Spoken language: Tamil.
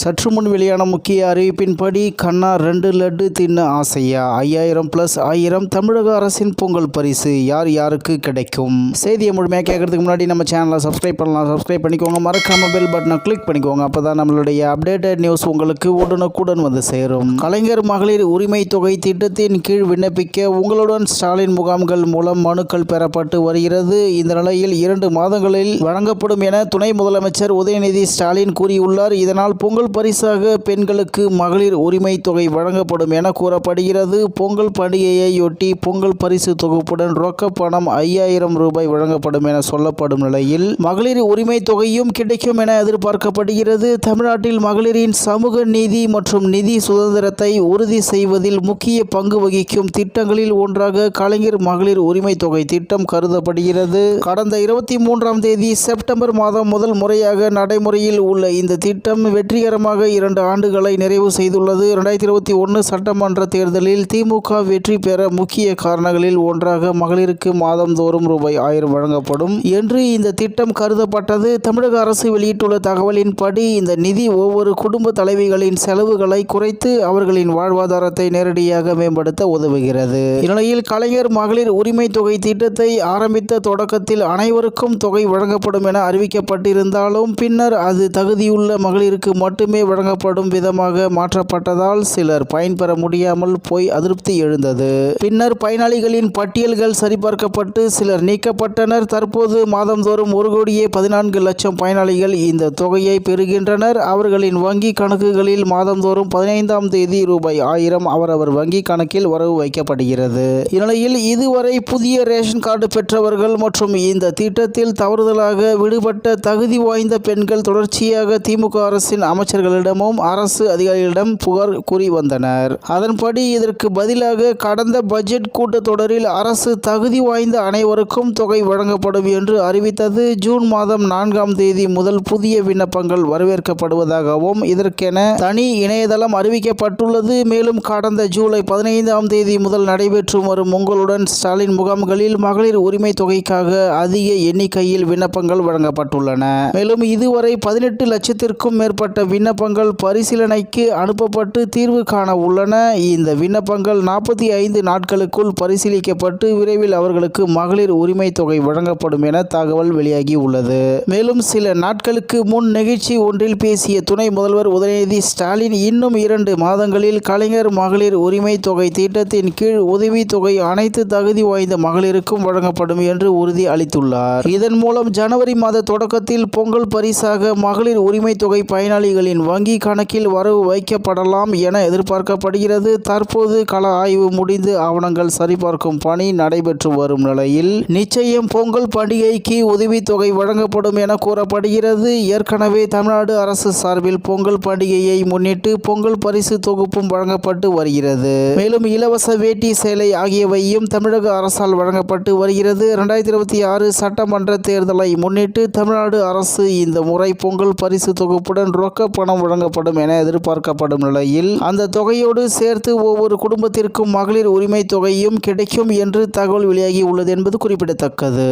சற்று முன் வெளியான முக்கிய அறிவிப்பின்படி கண்ணா ரெண்டு லட்டு தின்ன ஆசையா? ஐயாயிரம் பிளஸ் ஆயிரம் தமிழக அரசின் பொங்கல் பரிசு யார் யாருக்கு கிடைக்கும்? செய்தியை முழுமையாக கேட்கறதுக்கு முன்னாடி நம்ம சேனலை சப்ஸ்கிரைப் பண்ணலாம். சப்ஸ்கிரைப் பண்ணிக்கோங்க. மறக்காம பெல் பட்டனை கிளிக் பண்ணிக்கோங்க. அப்போ தான் நம்மளுடைய அப்டேட்டட் நியூஸ் உங்களுக்கு உடனுக்குடன் வந்து சேரும். கலைஞர் மகளிர் உரிமை தொகை திட்டத்தின் கீழ் விண்ணப்பிக்க உங்களுடன் ஸ்டாலின் முகாம்கள் மூலம் மனுக்கள் பெறப்பட்டு வருகிறது. இந்த நிலையில் இரண்டு மாதங்களில் வழங்கப்படும் என துணை முதலமைச்சர் உதயநிதி ஸ்டாலின் கூறியுள்ளார். இதனால் பொங்கல் பரிசாக பெண்களுக்கு மகளிர் உரிமை தொகை வழங்கப்படும் என கூறப்படுகிறது. பொங்கல் பண்டிகையையொட்டி பொங்கல் பரிசு தொகுப்புடன் ரொக்க பணம் ஐயாயிரம் ரூபாய் வழங்கப்படும் என சொல்லப்படும் நிலையில் மகளிர் உரிமை தொகையும் கிடைக்கும் என எதிர்பார்க்கப்படுகிறது. தமிழ்நாட்டில் மகளிரின் சமூக நீதி மற்றும் நிதி சுதந்திரத்தை உறுதி செய்வதில் முக்கிய பங்கு வகிக்கும் திட்டங்களில் ஒன்றாக கலைஞர் மகளிர் உரிமை தொகை திட்டம் கருதப்படுகிறது. கடந்த இருபத்தி மூன்றாம் தேதி செப்டம்பர் மாதம் முதல் முறையாக நடைமுறையில் உள்ள இந்த திட்டம் வெற்றிகரமாக இரண்டு ஆண்டுகளை நிறைவு செய்துள்ளது. இரண்டாயிரத்தி இருபத்தி ஒன்று சட்டமன்ற தேர்தலில் திமுக வெற்றி பெற முக்கிய காரணங்களில் ஒன்றாக மகளிருக்கு மாதந்தோறும் ரூபாய் ஆயிரம் வழங்கப்படும் என்று இந்த திட்டம் கருதப்பட்டது. தமிழக அரசு வெளியிட்டுள்ள தகவலின்படி இந்த நிதி ஒவ்வொரு குடும்ப தலைவிகளின் செலவுகளை குறைத்து அவர்களின் வாழ்வாதாரத்தை நேரடியாக மேம்படுத்த உதவுகிறது. இந்நிலையில் கலைஞர் மகளிர் உரிமை தொகை திட்டத்தை ஆரம்பித்த தொடக்கத்தில் அனைவருக்கும் தொகை வழங்கப்படும் என அறிவிக்கப்பட்டிருந்தாலும் பின்னர் அது தகுதியுள்ள மகளிருக்கு மட்டும் வழங்கப்படும் விதமாக மாற்றப்பட்டதால் சிலர் பயன்பெற முடியாமல் போய் அதிருப்தி எழுந்தது. பின்னர் பயனாளிகளின் பட்டியல்கள் சரிபார்க்கப்பட்டு சிலர் நீக்கப்பட்டனர். தற்போது மாதந்தோறும் ஒரு கோடியே பதினான்கு லட்சம் பயனாளிகள் இந்த தொகையை பெறுகின்றனர். அவர்களின் வங்கி கணக்குகளில் மாதந்தோறும் பதினைந்தாம் தேதி ரூபாய் ஆயிரம் அவரவர் வங்கி கணக்கில் வரவு வைக்கப்படுகிறது. இந்நிலையில் இதுவரை புதிய ரேஷன் கார்டு பெற்றவர்கள் மற்றும் இந்த திட்டத்தில் தவறுதலாக விடுபட்ட தகுதி வாய்ந்த பெண்கள் தொடர்ச்சியாக திமுக அரசின் அமைச்சர் அமைச்சர்களிடமும் அரசு அதிகாரிகளிடம் புகார் கூறி வந்தனர். அதன்படி இதற்கு பதிலாக கடந்த பட்ஜெட் கூட்டத்தொடரில் அரசு தகுதி வாய்ந்த அனைவருக்கும் தொகை வழங்கப்படும் என்று அறிவித்தது. ஜூன் மாதம் நான்காம் தேதி முதல் புதிய விண்ணப்பங்கள் வரவேற்கப்படுவதாகவும் இதற்கென தனி இணையதளம் அறிவிக்கப்பட்டுள்ளது. மேலும் கடந்த ஜூலை பதினைந்தாம் தேதி முதல் நடைபெற்று வரும் உங்களுடன் ஸ்டாலின் முகாம்களில் மகளிர் உரிமை தொகைக்காக அதிக எண்ணிக்கையில் விண்ணப்பங்கள் வழங்கப்பட்டுள்ளன. மேலும் இதுவரை பதினெட்டு லட்சத்திற்கும் மேற்பட்ட விண்ணப்பங்கள் பரிசீலனைக்கு அனுப்பப்பட்டு தீர்வு காண உள்ளன. இந்த விண்ணப்பங்கள் நாற்பத்தி ஐந்து நாட்களுக்குள் பரிசீலிக்கப்பட்டு விரைவில் அவர்களுக்கு மகளிர் உரிமை தொகை வழங்கப்படும் என தகவல் வெளியாகி உள்ளது. மேலும் சில நாட்களுக்கு முன் நிகழ்ச்சி ஒன்றில் பேசிய துணை முதல்வர் உதயநிதி ஸ்டாலின் இன்னும் இரண்டு மாதங்களில் கலைஞர் மகளிர் உரிமை தொகை திட்டத்தின் கீழ் உதவி தொகை அனைத்து தகுதி வாய்ந்த மகளிருக்கும் வழங்கப்படும் என்று உறுதி அளித்துள்ளார். இதன் மூலம் ஜனவரி மாத தொடக்கத்தில் பொங்கல் பரிசாக மகளிர் உரிமை தொகை பயனாளிகளின் வங்கி கணக்கில் வரவு வைக்கப்படலாம் என எதிர்பார்க்கப்படுகிறது. தற்போது கள ஆய்வு முடிந்து ஆவணங்கள் சரிபார்க்கும் பணி நடைபெற்று வரும் நிலையில் நிச்சயம் பொங்கல் பண்டிகைக்கு உதவித்தொகை வழங்கப்படும் என கூறப்படுகிறது. ஏற்கனவே தமிழ்நாடு அரசு சார்பில் பொங்கல் பண்டிகையை முன்னிட்டு பொங்கல் பரிசு தொகுப்பும் வழங்கப்பட்டு வருகிறது. மேலும் இலவச வேட்டி சேலை ஆகியவையும் தமிழக அரசால் வழங்கப்பட்டு வருகிறது. இரண்டாயிரத்தி இருபத்தி ஆறு சட்டமன்ற தேர்தலை முன்னிட்டு தமிழ்நாடு அரசு இந்த முறை பொங்கல் பரிசு தொகுப்புடன் ரொக்க பணம் வழங்கப்படும் என எதிர்பார்க்கப்படும் நிலையில் அந்த தொகையோடு சேர்த்து ஒவ்வொரு குடும்பத்திற்கும் மகளிர் உரிமை தொகையும் கிடைக்கும் என்று தகவல் வெளியாகி உள்ளது என்பது குறிப்பிடத்தக்கது.